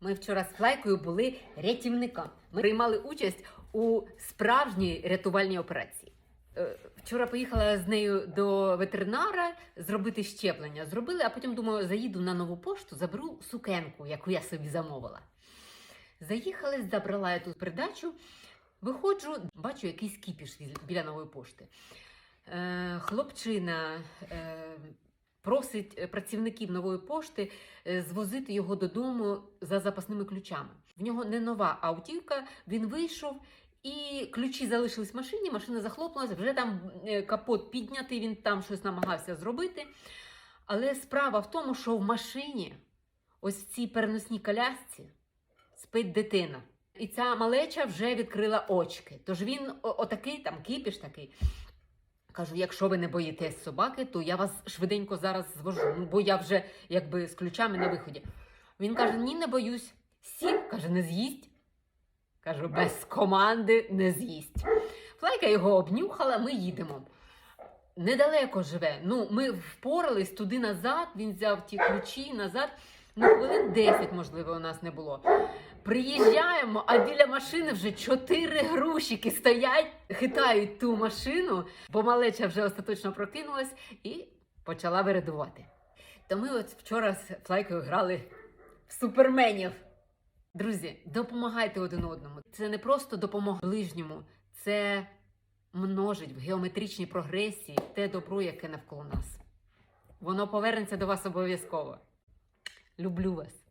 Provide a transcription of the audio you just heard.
Ми вчора з Флайкою були рятівниками. Ми приймали участь у справжній рятувальній операції. Е, Вчора поїхала з нею до ветеринара зробити щеплення. Зробили, а потім думаю, заїду на нову пошту, заберу сукенку, яку я собі замовила. Заїхали, забрала я ту передачу. Виходжу, бачу якийсь кіпіш біля нової пошти. Е, хлопчина е, просить е, працівників нової пошти е, звозити його додому за запасними ключами. В нього не нова автівка, він вийшов. І ключі залишились в машині, машина захлопнулася, вже там е, капот піднятий, він там щось намагався зробити. Але справа в тому, що в машині, ось в цій переносній колясці, спить дитина. І ця малеча вже відкрила очки. Тож він отакий, там кіпіш такий. Кажу, якщо ви не боїтесь собаки, то я вас швиденько зараз звожу, ну, бо я вже якби з ключами на виході. Він каже: ні, не боюсь. Сів, каже, не з'їсть. Кажу, без команди не з'їсть. Флайка його обнюхала, ми їдемо. Недалеко живе. Ну, ми впорались туди назад, він взяв ті ключі назад. Ну, хвилин 10, можливо, у нас не було. Приїжджаємо, а біля машини вже чотири грушики стоять, хитають ту машину, бо малеча вже остаточно прокинулась і почала вирядувати. То ми от вчора з Флайкою грали в суперменів. Друзі, допомагайте один одному. Це не просто допомога ближньому, це множить в геометричній прогресії те добро, яке навколо нас. Воно повернеться до вас обов'язково. Люблю вас.